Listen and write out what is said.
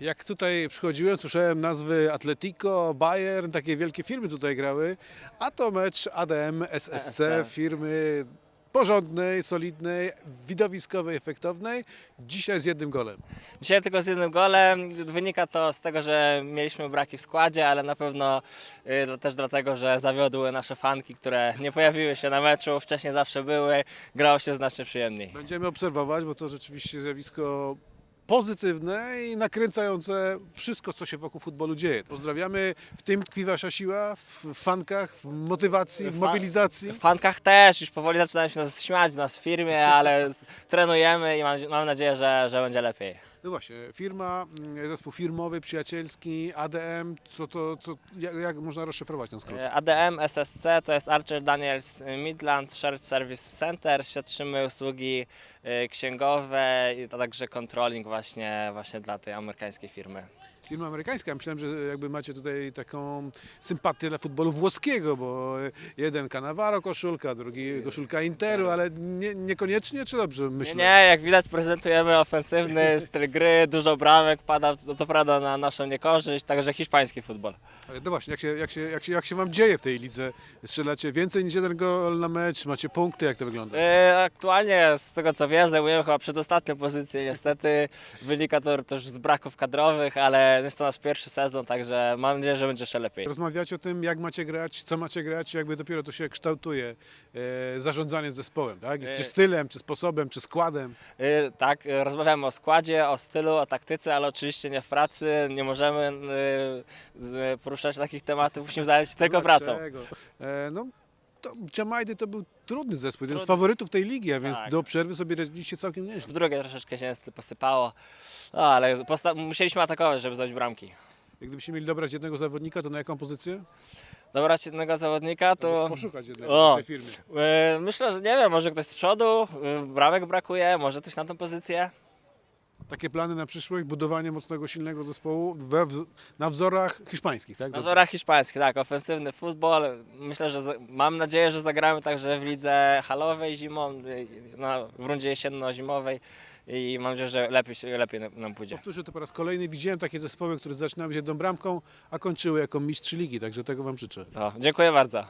Jak tutaj przychodziłem, słyszałem nazwy Atletico, Bayern, takie wielkie firmy tutaj grały, a to mecz ADM, SSC, firmy porządnej, solidnej, widowiskowej, efektownej, dzisiaj z jednym golem. Dzisiaj tylko z jednym golem. Wynika to z tego, że mieliśmy braki w składzie, ale na pewno y, też dlatego, że zawiodły nasze fanki, które nie pojawiły się na meczu. Wcześniej zawsze były. Grało się znacznie przyjemniej. Będziemy obserwować, bo to rzeczywiście zjawisko pozytywne i nakręcające wszystko, co się wokół futbolu dzieje. Pozdrawiamy, w tym tkwi Wasza siła, w fankach, w motywacji, w mobilizacji. W fankach też już powoli zaczynają się nas śmiać z nas w firmie, ale trenujemy i mam, mam nadzieję, że, że będzie lepiej. No właśnie, firma, mm, zespół firmowy, przyjacielski, ADM, co to, co, jak, jak można rozszyfrować ten skrót? E, ADM SSC to jest Archer Daniels Midlands Shared Service Center. Świadczymy usługi y, księgowe to także controlling właśnie, właśnie dla tej amerykańskiej firmy. Firma amerykańska, myślałem, że jakby macie tutaj taką sympatię dla futbolu włoskiego, bo jeden Cannavaro koszulka, drugi koszulka Interu, ale nie, niekoniecznie, czy dobrze Nie, myślę? nie, jak widać prezentujemy ofensywny styl gry, dużo bramek pada to, to prawda na naszą niekorzyść, także hiszpański futbol. No właśnie, jak się, jak, się, jak, się, jak się wam dzieje w tej lidze? Strzelacie więcej niż jeden gol na mecz, macie punkty, jak to wygląda? E, Aktualnie z tego co wiem zajmujemy chyba przedostatnią pozycję niestety. Wynika to też z braków kadrowych, ale jest to nasz pierwszy sezon, także mam nadzieję, że będzie jeszcze lepiej. Rozmawiacie o tym, jak macie grać, co macie grać, jakby dopiero to się kształtuje e, zarządzanie zespołem, tak? E, Czy stylem, czy sposobem, czy składem. Y, Tak, y, rozmawiamy o składzie, o stylu, o taktyce, ale oczywiście nie w pracy. Nie możemy y, z- poruszać takich tematów, musimy zająć się tylko pracą. dlaczego? E, no, to Jamajdy to był trudny zespół, jeden z Trudny. faworytów tej ligi, a więc Tak. do przerwy sobie radziliście całkiem nieźle. W drugie troszeczkę się posypało, no, ale posta- musieliśmy atakować, żeby zdobyć bramki. Jak Gdybyście mieli dobrać jednego zawodnika, to na jaką pozycję? Dobrać jednego zawodnika, To... to Poszukać jednego O. w naszej firmie. y, myślę, że nie wiem, może ktoś z przodu, y, bramek brakuje, może ktoś na tą pozycję. Takie plany na przyszłość, budowanie mocnego, silnego zespołu we, na wzorach hiszpańskich, tak? Na wzorach hiszpańskich, tak, ofensywny futbol. Myślę, że za- mam nadzieję, że zagramy także w lidze halowej zimą, na, w rundzie jesienno-zimowej i mam nadzieję, że lepiej, lepiej nam- nam pójdzie. Powtórzę to po raz kolejny. Widziałem takie zespoły, które zaczynały się jedną bramką, a kończyły jako mistrz ligi, także tego Wam życzę. To, dziękuję bardzo.